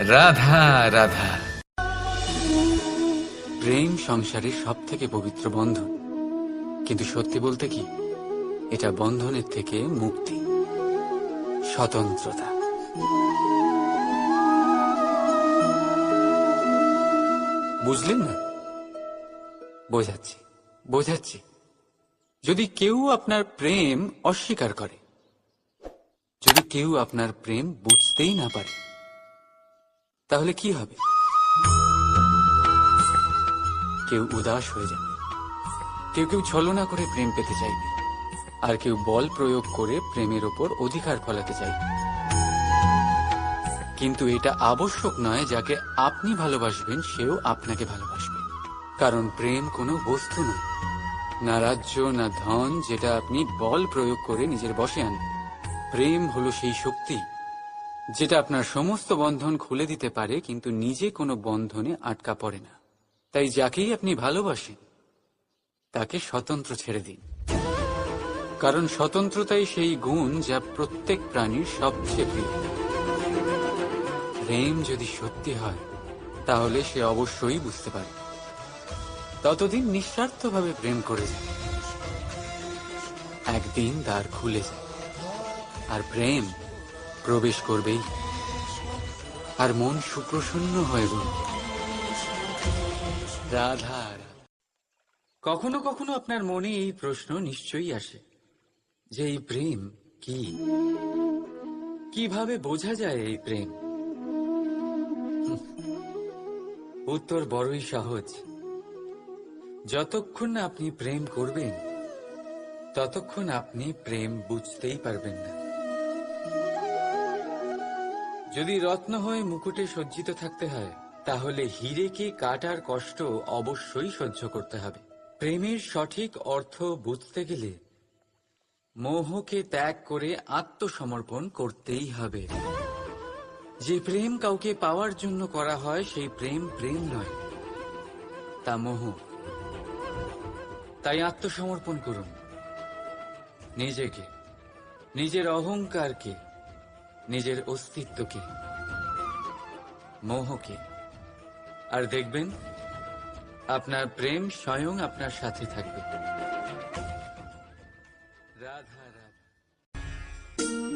রাধা রাধা। প্রেম সংসারের সব থেকে পবিত্র বন্ধন কিন্তু সত্যি বলতে কি, এটা বন্ধনের থেকে মুক্তি, স্বতন্ত্রতা। বুঝলেন না? বোঝাচ্ছি বোঝাচ্ছি। যদি কেউ আপনার প্রেম অস্বীকার করে, যদি কেউ আপনার প্রেম বুঝতেই না পারে তাহলে কি হবে? কেউ উদাস হয়ে যাবে। কেউ কেউ ছলনা করে প্রেম পেতে চাইবে। আর কেউ বল প্রয়োগ করে প্রেমের ওপর অধিকার ফলাতে চাইবে। কিন্তু এটা আবশ্যক নয় যাকে আপনি ভালোবাসবেন, সেও আপনাকে ভালোবাসবে। কারণ প্রেম কোনো বস্তু নয়। না রাজ্য, না ধন, যেটা আপনি বল প্রয়োগ করে নিজের বসে আনবেন। প্রেম হলো সেই শক্তি যেটা আপনার সমস্ত বন্ধন খুলে দিতে পারে, কিন্তু নিজে কোনো বন্ধনে আটকা পড়ে না। তাই যাকেই আপনি ভালোবাসেন, তাকে স্বতন্ত্র ছেড়ে দিন। কারণ স্বতন্ত্রতাই সেই গুণ যা প্রত্যেক প্রাণীর সবচেয়ে প্রিয়। প্রেম যদি সত্যি হয়, তাহলে সে অবশ্যই বুঝতে পারে। ততদিন নিঃস্বার্থভাবে প্রেম করে যায়। একদিন দ্বার খুলে যায়। আর প্রেম প্রবেশ করবেই আর মন সুপ্রসন্ন হয়ে উঠবে রাধা রাধা। কখনো কখনো আপনার মনে এই প্রশ্ন নিশ্চয়ই আসে যে, এই প্রেম কি? কীভাবে বোঝা যায় এই প্রেম? উত্তর বড়ই সহজ। যতক্ষণ আপনি প্রেম করবেন, ততক্ষণ আপনি প্রেম বুঝতেই পারবেন না। যদি রত্ন হয়ে মুকুটে সজ্জিত থাকতে হয়, তাহলে হিরেকে কাটার কষ্ট অবশ্যই সহ্য করতে হবে। প্রেমের সঠিক অর্থ বুঝতে গেলে মোহকে ত্যাগ করে আত্মসমর্পণ করতেই হবে। যে প্রেম কাউকে পাওয়ার জন্য করা হয়, সেই প্রেম প্রেম নয়, তা মোহ। তাই আত্মসমর্পণ করুন নিজেকে, নিজের অহংকারকে। নিজের অস্তিত্বকে, মোহকে। আর দেখবেন, আপনার প্রেম স্বয়ং আপনার সাথে থাকবে।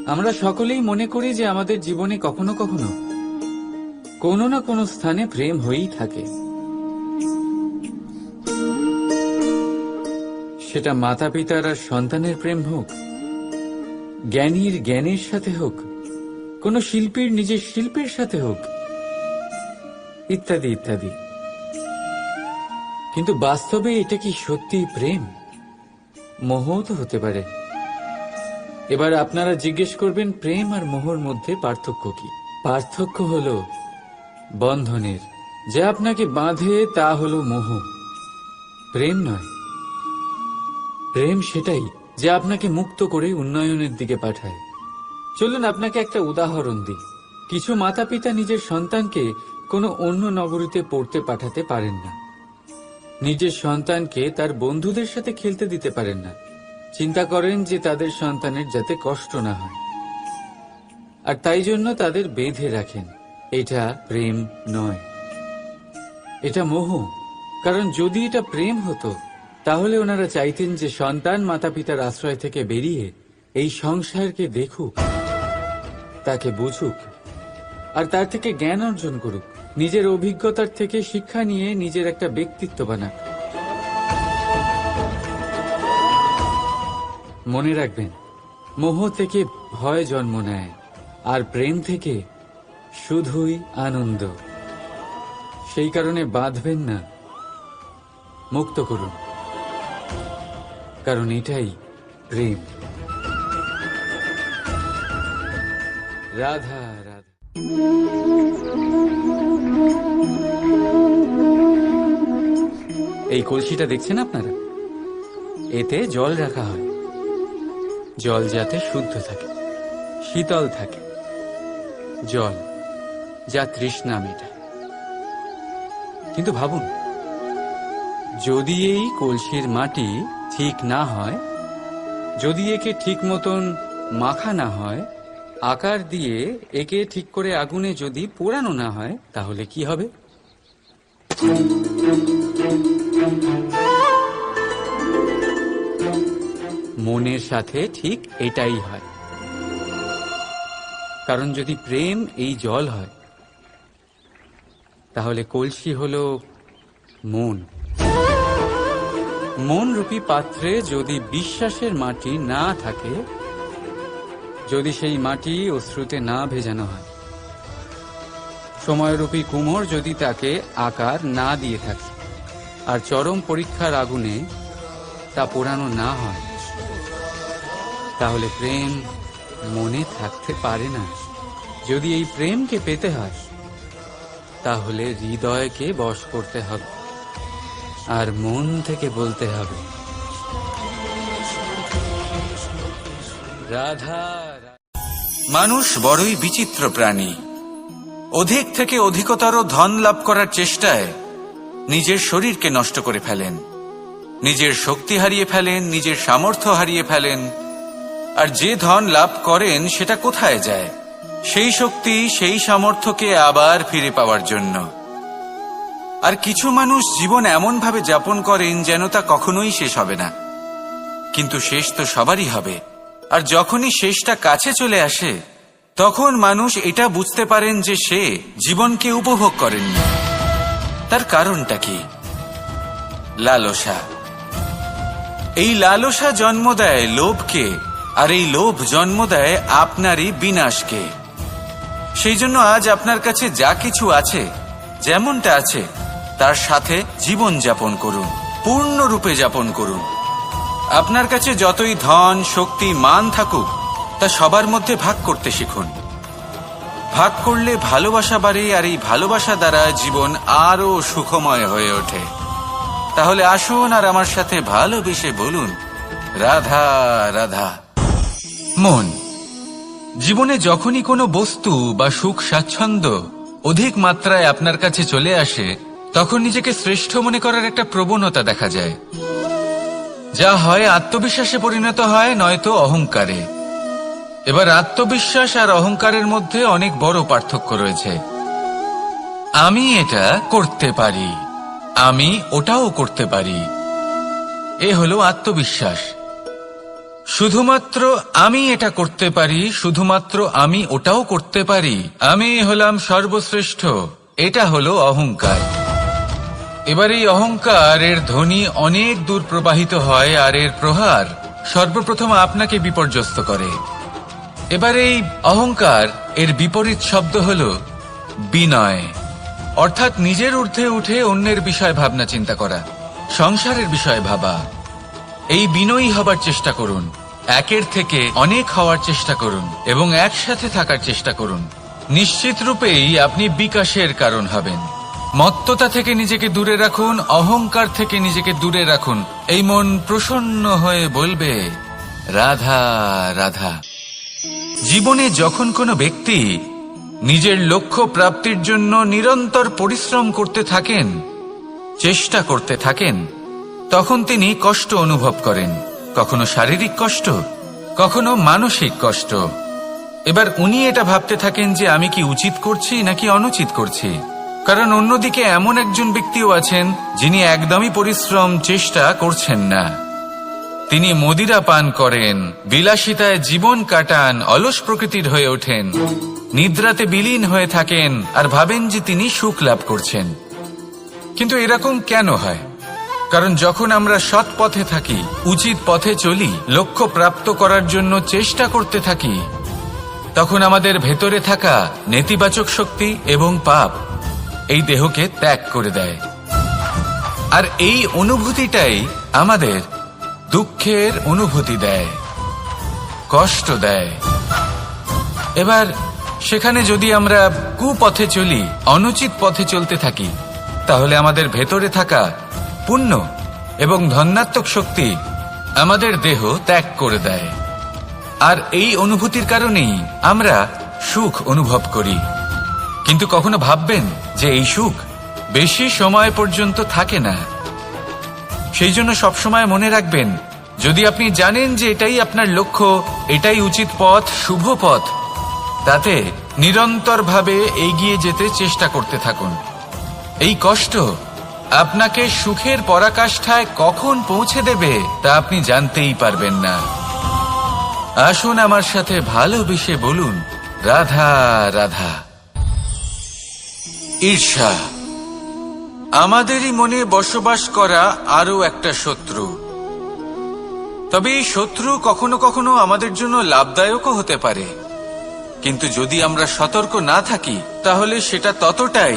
আমরা সকলেই মনে করি যে আমাদের জীবনে কখনো কখনো কোনো না কোনো স্থানে প্রেম হয়েই থাকে। সেটা মাতা পিতার আর সন্তানের প্রেম হোক, জ্ঞানীর জ্ঞানের সাথে হোক কোন শিল্পীর নিজের শিল্পের সাথে হোক। ইত্যাদি ইত্যাদি। কিন্তু বাস্তবে এটা কি সত্যি প্রেম? মোহ তো হতে পারে। এবার আপনারা জিজ্ঞেস করবেন, প্রেম আর মোহর মধ্যে পার্থক্য কি? পার্থক্য হল বন্ধনের। যা আপনাকে বাঁধে, তা হল মোহ। প্রেম নয়। প্রেম সেটাই যা আপনাকে মুক্ত করে উন্নয়নের দিকে পাঠায়। চলুন আপনাকে একটা উদাহরণ দিই। কিছু মাতা পিতা নিজের সন্তানকে কোনো অন্য নগরীতে পড়তে পাঠাতে পারেন না। নিজের সন্তানকে তার বন্ধুদের সাথে খেলতে দিতে পারেন না। চিন্তা করেন যে তাদের সন্তানের যাতে কষ্ট না হয়। আর তাই জন্য তাদের বেঁধে রাখেন। এটা প্রেম নয়। এটা মোহ। কারণ যদি এটা প্রেম হতো, তাহলে ওনারা চাইতেন যে সন্তান মাতা পিতার আশ্রয় থেকে বেরিয়ে এই সংসারকে দেখুক। তাকে বুঝুক, আর তার থেকে জ্ঞান অর্জন করুক। নিজের অভিজ্ঞতার থেকে শিক্ষা নিয়ে নিজের একটা ব্যক্তিত্ব বানাক। মনে রাখবেন, মোহ থেকে ভয় জন্ম নেয়, আর প্রেম থেকে শুধুই আনন্দ। সেই কারণে বাঁধবেন না, মুক্ত করুন। কারণ এটাই প্রেম। রাধা রাধা। এই কলসিটা দেখছেন আপনারা? এতে জল রাখা হয়। জল যাতে শুদ্ধ থাকে, শীতল থাকে। জল, যা তৃষ্ণা মেটায়। কিন্তু ভাবুন, যদি এই কলসির মাটি ঠিক না হয়, যদি একে ঠিক মতন মাখা না হয় আকার দিয়ে একে ঠিক করে আগুনে যদি পোড়ানো না হয়, তাহলে কি হবে? মনের সাথে ঠিক এটাই হয়। কারণ যদি প্রেম এই জল হয়, তাহলে কলসি হল মন। মন রূপী পাত্রে যদি বিশ্বাসের মাটি না থাকে যদি সেই মাটি অশ্রুতে না ভেজানো হয়। সময়রূপী কুমোর যদি তাকে আকার না দিয়ে থাকে, আর চরম পরীক্ষার আগুনে তা পোড়ানো না হয়, তাহলে প্রেম মনে থাকতে পারে না। যদি এই প্রেমকে পেতে হয়, তাহলে হৃদয়কে বশ করতে হবে, আর মন থেকে বলতে হবে, রাধা মানুষ বড়ই বিচিত্র প্রাণী। অধিক থেকে অধিকতর ধন লাভ করার চেষ্টায় নিজের শরীরকে নষ্ট করে ফেলেন। নিজের শক্তি হারিয়ে ফেলেন, নিজের সামর্থ্য হারিয়ে ফেলেন। আর যে ধন লাভ করেন, সেটা কোথায় যায়? সেই শক্তি, সেই সামর্থ্যকে আবার ফিরে পাওয়ার জন্য। আর কিছু মানুষ জীবন এমনভাবে যাপন করেন যেন তা কখনোই শেষ হবে না। কিন্তু শেষ তো সবারই হবে। আর যখনই শেষটা কাছে চলে আসে, তখন মানুষ এটা বুঝতে পারেন যে সে জীবনকে উপভোগ করেননি। তার কারণটা কি? লালসা। এই লালসা জন্ম দেয় লোভকে, আর এই লোভ জন্ম দেয় আপনারই বিনাশকে। সেই জন্য আজ আপনার কাছে যা কিছু আছে, যেমনটা আছে, তার সাথে জীবন যাপন করুন, পূর্ণরূপে যাপন করুন। আপনার কাছে যতই ধন, শক্তি, মান থাকুক, তা সবার মধ্যে ভাগ করতে শিখুন। ভাগ করলে ভালোবাসা বাড়ে আর এই ভালোবাসা দ্বারা জীবন আরও সুখময় হয়ে ওঠে। তাহলে আসুন আর আমার সাথে ভালোবেসে বলুন, রাধা রাধা। মন, জীবনে যখনই কোনো বস্তু বা সুখ, স্বাচ্ছন্দ্য অধিক মাত্রায় আপনার কাছে চলে আসে, তখন নিজেকে শ্রেষ্ঠ মনে করার একটা প্রবণতা দেখা যায়। যা হয় আত্মবিশ্বাসে পরিণত হয়, নয়তো অহংকারে। এবার আত্মবিশ্বাস আর অহংকারের মধ্যে অনেক বড় পার্থক্য রয়েছে। আমি এটা করতে পারি, আমি ওটাও করতে পারি। এ হলো আত্মবিশ্বাস। শুধুমাত্র আমি এটা করতে পারি, শুধুমাত্র আমি ওটাও করতে পারি, আমি হলাম সর্বশ্রেষ্ঠ, এটা হলো অহংকার। এবার এই অহংকার এর ধ্বনি অনেক দূর প্রবাহিত হয় আর এর প্রহার সর্বপ্রথম আপনাকে বিপর্যস্ত করে। এবার এই অহংকার এর বিপরীত শব্দ হল বিনয়, অর্থাৎ নিজের ঊর্ধ্বে উঠে অন্যের বিষয় ভাবনা চিন্তা করা, সংসারের বিষয় ভাবা। এই বিনয়ী হবার চেষ্টা করুন, একের থেকে অনেক হওয়ার চেষ্টা করুন এবং একসাথে থাকার চেষ্টা করুন। নিশ্চিত রূপেই আপনি বিকাশের কারণ হবেন। মত্ততা থেকে নিজেকে দূরে রাখুন, অহংকার থেকে নিজেকে দূরে রাখুন। এই মন প্রসন্ন হয়ে বলবে, রাধা রাধা। জীবনে যখন কোনো ব্যক্তি নিজের লক্ষ্য প্রাপ্তির জন্য নিরন্তর পরিশ্রম করতে থাকেন, চেষ্টা করতে থাকেন, তখন তিনি কষ্ট অনুভব করেন। কখনো শারীরিক কষ্ট, কখনো মানসিক কষ্ট। এবার উনি এটা ভাবতে থাকেন যে আমি কি উচিত করছি নাকি অনুচিত করছি। কারণ অন্যদিকে এমন একজন ব্যক্তিও আছেন যিনি একদমই পরিশ্রম চেষ্টা করছেন না। তিনি মদিরা পান করেন, বিলাসিতায় জীবন কাটান, অলস প্রকৃতির হয়ে ওঠেন, নিদ্রাতে বিলীন হয়ে থাকেন আর ভাবেন যে তিনি সুখ লাভ করছেন। কিন্তু এরকম কেন হয়? কারণ যখন আমরা সৎ পথে থাকি, উচিত পথে চলি, লক্ষ্য প্রাপ্ত করার জন্য চেষ্টা করতে থাকি, তখন আমাদের ভেতরে থাকা নেতিবাচক শক্তি এবং পাপ এই দেহকে ত্যাগ করে দেয়। আর এই অনুভূতিটাই আমাদের দুঃখের অনুভূতি দেয়, কষ্ট দেয়। এবার সেখানে যদি আমরা কুপথে চলি, অনুচিত পথে চলতে থাকি, তাহলে আমাদের ভেতরে থাকা পুণ্য এবং ধন্যাত্মক শক্তি আমাদের দেহ ত্যাগ করে দেয়। আর এই অনুভূতির কারণেই আমরা সুখ অনুভব করি। কিন্তু কখনো ভাববেন যে এই সুখ বেশি সময় পর্যন্ত থাকে না। সেই জন্য সবসময় মনে রাখবেন, যদি আপনি জানেন যে এটাই আপনার লক্ষ্য, এটাই উচিত পথ, শুভ পথ, তাতে নিরন্তরভাবে এগিয়ে যেতে চেষ্টা করতে থাকুন। এই কষ্ট আপনাকে সুখের পরাকাষ্ঠায় কখন পৌঁছে দেবে তা আপনি জানতেই পারবেন না। আসুন আমার সাথে ভালোবেসে বলুন, রাধা রাধা। ঈর্ষা। আমাদেরই মনে বসবাস করা আরও একটা শত্রু। তবে এই শত্রু কখনো কখনো আমাদের জন্য লাভদায়কও হতে পারে। কিন্তু যদি আমরা সতর্ক না থাকি, তাহলে সেটা ততটাই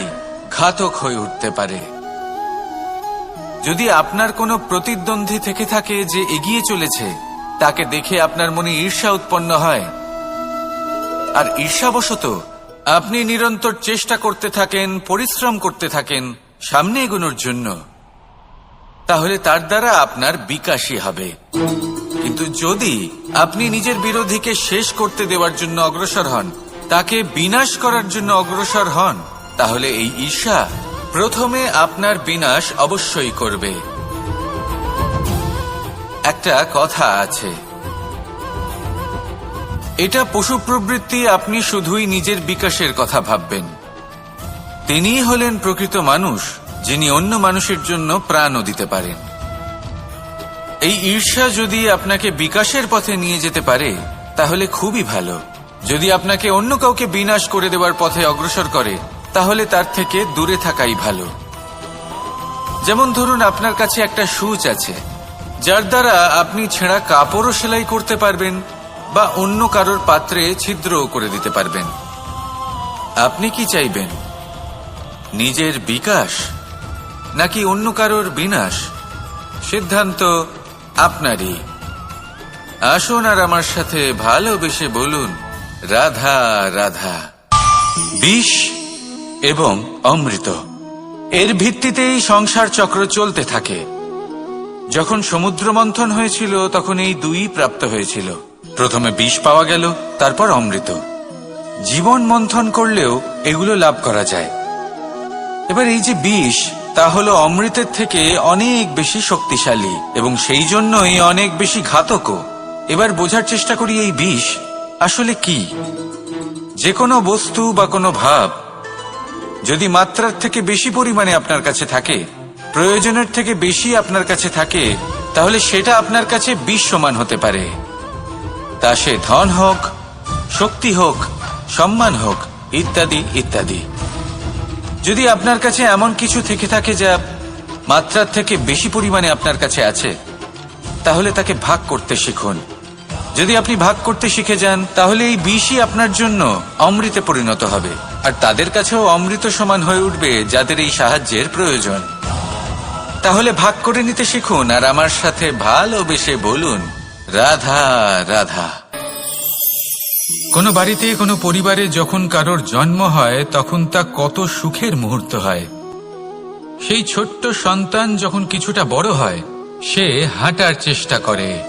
ঘাতক হয়ে উঠতে পারে। যদি আপনার কোনো প্রতিদ্বন্দ্বী থেকে থাকে যে এগিয়ে চলেছে, তাকে দেখে আপনার মনে ঈর্ষা উৎপন্ন হয়। আর ঈর্ষাবশত আপনি নিরন্তর চেষ্টা করতে থাকেন, পরিশ্রম করতে থাকেন সামনে এগোনোর জন্য। তাহলে তার দ্বারা আপনার বিকাশই হবে। কিন্তু যদি আপনি নিজের বিরোধীকে শেষ করতে দেওয়ার জন্য অগ্রসর হন, তাকে বিনাশ করার জন্য অগ্রসর হন, তাহলে এই ঈর্ষা প্রথমে আপনার বিনাশ অবশ্যই করবে। একটা কথা আছে। এটা পশু প্রবৃত্তি আপনি শুধুই নিজের বিকাশের কথা ভাববেন। তিনিই হলেন প্রকৃত মানুষ, যিনি অন্য মানুষের জন্য প্রাণও দিতে পারেন। এই ঈর্ষা যদি আপনাকে বিকাশের পথে নিয়ে যেতে পারে, তাহলে খুবই ভালো। যদি আপনাকে অন্য কাউকে বিনাশ করে দেওয়ার পথে অগ্রসর করে, তাহলে তার থেকে দূরে থাকাই ভালো। যেমন ধরুন আপনার কাছে একটা সুচ আছে, যার দ্বারা আপনি ছেঁড়া কাপড়ও সেলাই করতে পারবেন বা অন্য কারোর পাত্রে ছিদ্রও করে দিতে পারবেন। আপনি কি চাইবেন? নিজের বিকাশ? নাকি অন্য কারোর বিনাশ? সিদ্ধান্ত আপনারই। আসুন আর আমার সাথে ভালোবেসে বলুন, রাধা রাধা। বিষ এবং অমৃত। এর ভিত্তিতেই সংসার চক্র চলতে থাকে। যখন সমুদ্র মন্থন হয়েছিল, তখন এই দুই প্রাপ্ত হয়েছিল। প্রথমে বিষ পাওয়া গেল, তারপর অমৃত। জীবন মন্থন করলেও এগুলো লাভ করা যায়। এবার এই যে বিষ, তা হলো অমৃতের থেকে অনেক বেশি শক্তিশালী এবং সেই জন্যই অনেক বেশি ঘাতকও। এবার বোঝার চেষ্টা করি এই বিষ আসলে কি? যে কোনো বস্তু বা কোনো ভাব, যদি মাত্রার থেকে বেশি পরিমাণে আপনার কাছে থাকে, প্রয়োজনের থেকে বেশি আপনার কাছে থাকে, তাহলে সেটা আপনার কাছে বিষ সমান হতে পারে। তা সে ধন হোক, শক্তি হোক, সম্মান হোক, ইত্যাদি ইত্যাদি। যদি আপনার কাছে এমন কিছু থেকে থাকে যা মাত্রার থেকে বেশি পরিমাণে আপনার কাছে আছে, তাহলে তাকে ভাগ করতে শিখুন। যদি আপনি ভাগ করতে শিখে যান, তাহলে এই বিষই আপনার জন্য অমৃতে পরিণত হবে। আর তাদের কাছেও অমৃত সমান হয়ে উঠবে যাদের এই সাহায্যের প্রয়োজন। তাহলে ভাগ করে নিতে শিখুন আর আমার সাথে ভালোবেসে বলুন। রাধা রাধা। কোনো বাড়িতে, কোনো পরিবারে যখন কারোর জন্ম হয়, তখন তা কত সুখের মুহূর্ত হয়। সেই ছোট্ট সন্তান যখন কিছুটা বড় হয়, সে হাঁটার চেষ্টা করে।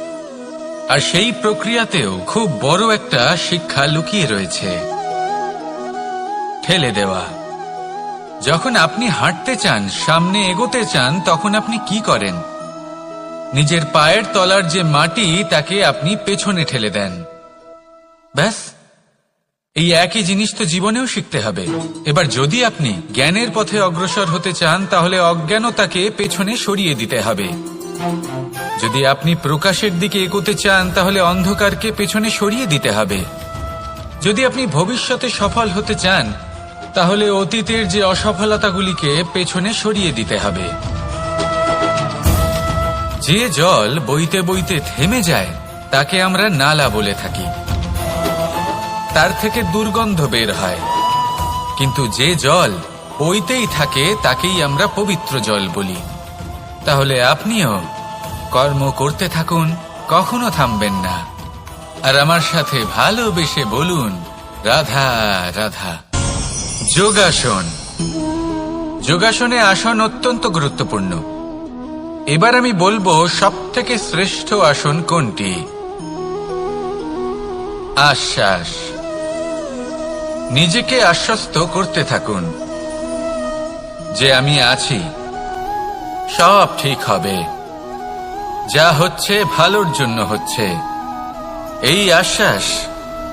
আর সেই প্রক্রিয়াতেও খুব বড় একটা শিক্ষা লুকিয়ে রয়েছে। ঠেলে দেওয়া। যখন আপনি হাঁটতে চান, সামনে এগোতে চান, তখন আপনি কি করেন? নিজের পায়ের তলার যে মাটি, তাকে আপনি পেছনে ঠেলে দেন। ব্যাস, এই একই জিনিস তো জীবনেও শিখতে হবে। এবার যদি আপনি জ্ঞানের পথে অগ্রসর হতে চান, তাহলে অজ্ঞানতাকে পেছনে সরিয়ে দিতে হবে। যদি আপনি প্রকাশের দিকে এগোতে চান, তাহলে অন্ধকারকে পেছনে সরিয়ে দিতে হবে। যদি আপনি ভবিষ্যতে সফল হতে চান, তাহলে অতীতের যে অসফলতাগুলিকে পেছনে সরিয়ে দিতে হবে। যে জল বইতে বইতে থেমে যায়, তাকে আমরা নালা বলে থাকি। তার থেকে দুর্গন্ধ বের হয়। কিন্তু যে জল বইতেই থাকে, তাকেই আমরা পবিত্র জল বলি। তাহলে আপনিও কর্ম করতে থাকুন, কখনো থামবেন না। আর আমার সাথে ভালোবেসে বলুন, রাধা রাধা। যোগাসন। যোগাসনে আসন অত্যন্ত গুরুত্বপূর্ণ। এবার আমি বলব সব থেকে শ্রেষ্ঠ আসন কোনটি? আশ্বাস। নিজেকে আশ্বস্ত করতে থাকুন। যে আমি আছি, সব ঠিক হবে। যা হচ্ছে ভালোর জন্য হচ্ছে। এই আশ্বাস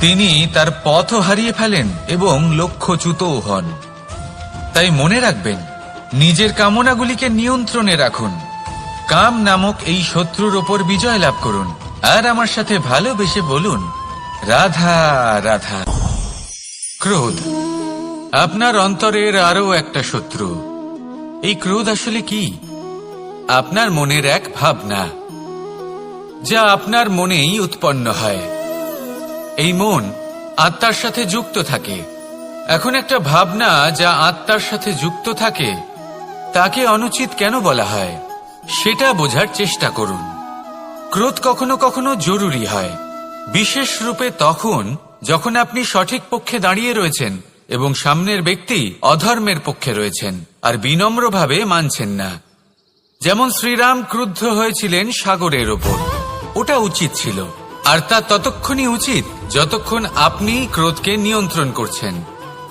তিনি তার পথও হারিয়ে ফেলেন এবং লক্ষ্যচ্যুতও হন। তাই মনে রাখবেন, নিজের কামনাগুলিকে নিয়ন্ত্রণে রাখুন। কাম নামক এই শত্রুর ওপর বিজয় লাভ করুন। আর আমার সাথে ভালোবেসে বলুন, রাধা রাধা। ক্রোধ, আপনার অন্তরের আরও একটা শত্রু। এই ক্রোধ আসলে কি? আপনার মনের এক ভাবনা, যা আপনার মনেই উৎপন্ন হয়। এই মন আত্মার সাথে যুক্ত থাকে। এখন একটা ভাবনা যা আত্মার সাথে যুক্ত থাকে, তাকে অনুচিত কেন বলা হয়? সেটা বোঝার চেষ্টা করুন। ক্রোধ কখনো কখনো জরুরি হয়। বিশেষ রূপে তখন যখন আপনি সঠিক পক্ষে দাঁড়িয়ে রয়েছেন এবং সামনের ব্যক্তি অধর্মের পক্ষে রয়েছেন আর বিনম্রভাবে মানছেন না। যেমন শ্রীরাম ক্রুদ্ধ হয়েছিলেন সাগরের ওপর। ওটা উচিত ছিল। আর তা ততক্ষণই উচিত যতক্ষণ আপনি ক্রোধকে নিয়ন্ত্রণ করছেন।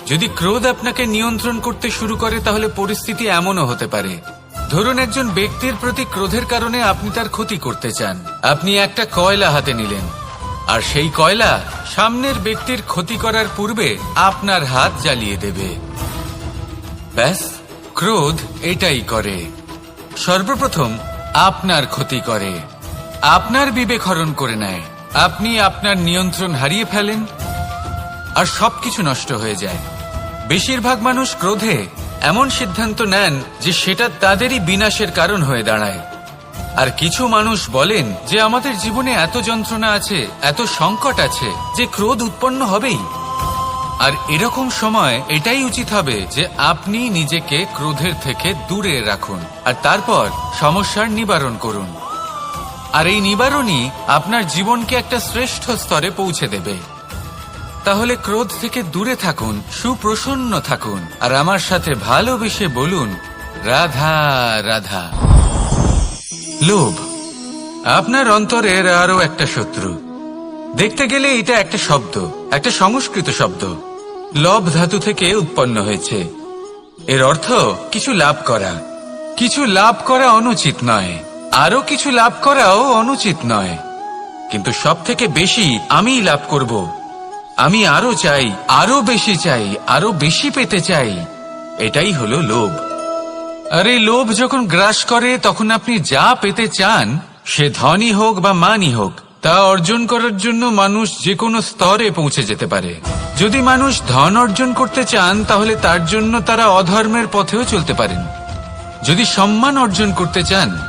যদি ক্রোধ আপনাকে নিয়ন্ত্রণ করতে শুরু করে, তাহলে পরিস্থিতি এমনও হতে পারে। ধরুন একজন ব্যক্তির প্রতি ক্রোধের কারণে আপনি তার ক্ষতি করতে চান। আপনি একটা কয়লা হাতে নিলেন। আর সেই কয়লা সামনের ব্যক্তির ক্ষতি করার পূর্বে আপনার হাত জ্বালিয়ে দেবে। ব্যাস, ক্রোধ এটাই করে। সর্বপ্রথম আপনার ক্ষতি করে। আপনার বিবেক হরণ করে নেয়। আপনি আপনার নিয়ন্ত্রণ হারিয়ে ফেলেন, আর সবকিছু নষ্ট হয়ে যায়। বেশিরভাগ মানুষ ক্রোধে এমন সিদ্ধান্ত নেন যে সেটা তাদেরই বিনাশের কারণ হয়ে দাঁড়ায়। আর কিছু মানুষ বলেন যে আমাদের জীবনে এত যন্ত্রণা আছে, এত সংকট আছে যে ক্রোধ উৎপন্ন হবেই। আর এরকম সময় এটাই উচিত হবে যে আপনি নিজেকে ক্রোধের থেকে দূরে রাখুন, আর তারপর সমস্যার নিবারণ করুন। আর এই নিবারণই আপনার জীবনকে একটা শ্রেষ্ঠ স্তরে পৌঁছে দেবে। তাহলে ক্রোধ থেকে দূরে থাকুন, সুপ্রসন্ন থাকুন, আর আমার সাথে ভালোবেসে বলুন, রাধা রাধা। লোভ, আপনার অন্তরের আরও একটা শত্রু। দেখতে গেলে এটা একটা শব্দ, একটা সংস্কৃত শব্দ। লব ধাতু থেকে উৎপন্ন হয়েছে। এর অর্থ কিছু লাভ করা। কিছু লাভ করা অনুচিত নয়। আরও কিছু লাভ করাও অনুচিত নয়। কিন্তু সব থেকে বেশি আমি লাভ করব। আমি আরও চাই, আরও বেশি চাই, আরও বেশি পেতে চাই। এটাই হলো লোভ। আর এই লোভ যখন গ্রাস করে, তখন আপনি যা পেতে চান, সে ধনই হোক বা মানই হোক, তা অর্জন করার জন্য মানুষ যে কোনো স্তরে পৌঁছে যেতে পারে। যদি মানুষ ধন অর্জন করতে চান, তাহলে তার জন্য তারা অধর্মের পথেও চলতে পারেন। যদি সম্মান অর্জন করতে চান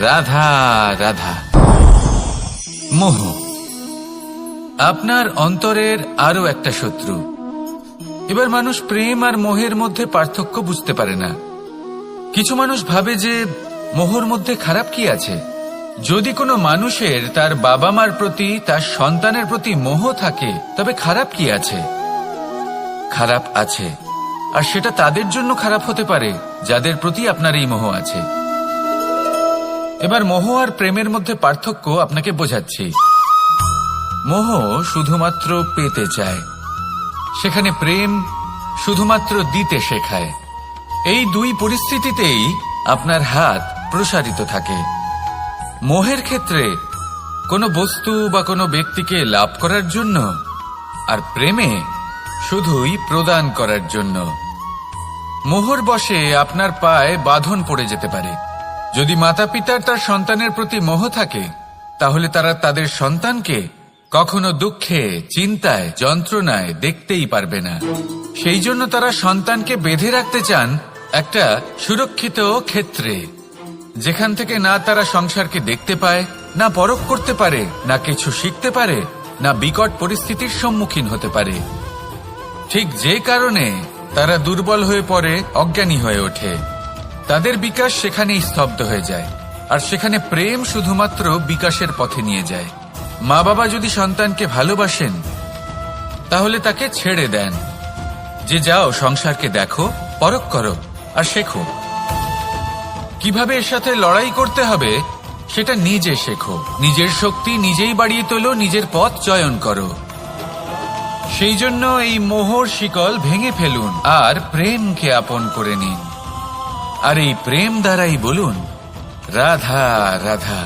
রাধা রাধা। মোহ, আপনার অন্তরের আরও একটা শত্রু। এবার মানুষ প্রেম আর মোহের মধ্যে পার্থক্য বুঝতে পারে না। কিছু মানুষ ভাবে যে মোহর মধ্যে খারাপ কি আছে। যদি কোনো মানুষের তার বাবা মার প্রতি, তার সন্তানের প্রতি মোহ থাকে, তবে খারাপ কি আছে? খারাপ আছে। আর সেটা তাদের জন্য খারাপ হতে পারে, যাদের প্রতি আপনার এই মোহ আছে। এবার মোহ আর প্রেমের মধ্যে পার্থক্য আপনাকে বোঝাচ্ছি। মোহ শুধুমাত্র পেতে চায়। সেখানে প্রেম শুধুমাত্র দিতে শেখায়। এই দুই পরিস্থিতিতেই আপনার হাত প্রসারিত থাকে। মোহের ক্ষেত্রে কোনো বস্তু বা কোনো ব্যক্তিকে লাভ করার জন্য আর প্রেমে শুধুই প্রদান করার জন্য। মোহর বসে আপনার পায়ে বাঁধন পড়ে যেতে পারে। যদি মাতা পিতার তার সন্তানের প্রতি মোহ থাকে, তাহলে তারা তাদের সন্তানকে কখনো দুঃখে, চিন্তায়, যন্ত্রণায় দেখতেই পারবে না। সেই জন্য তারা সন্তানকে বেঁধে রাখতে চান একটা সুরক্ষিত ক্ষেত্রে, যেখান থেকে না তারা সংসারকে দেখতে পায়, না পরখ করতে পারে, না কিছু শিখতে পারে, না বিকট পরিস্থিতির সম্মুখীন হতে পারে। ঠিক যে কারণে তারা দুর্বল হয়ে পড়ে, অজ্ঞানী হয়ে ওঠে। তাদের বিকাশ সেখানেই স্তব্ধ হয়ে যায়। আর সেখানে প্রেম শুধুমাত্র বিকাশের পথে নিয়ে যায়। মা বাবা যদি সন্তানকে ভালোবাসেন, তাহলে তাকে ছেড়ে দেন। যে যাও, সংসারকে দেখো, পরখ করো, আর শেখো। কীভাবে এর সাথে লড়াই করতে হবে, সেটা নিজে শেখো। নিজের শক্তি নিজেই বাড়িয়ে তোলো, নিজের পথ চয়ন করো। সেই জন্য এই মোহর শিকল ভেঙে ফেলুন, আর প্রেমকে আপন করে নিন। আর এই প্রেম দ্বারাই বলুন। রাধা রাধা।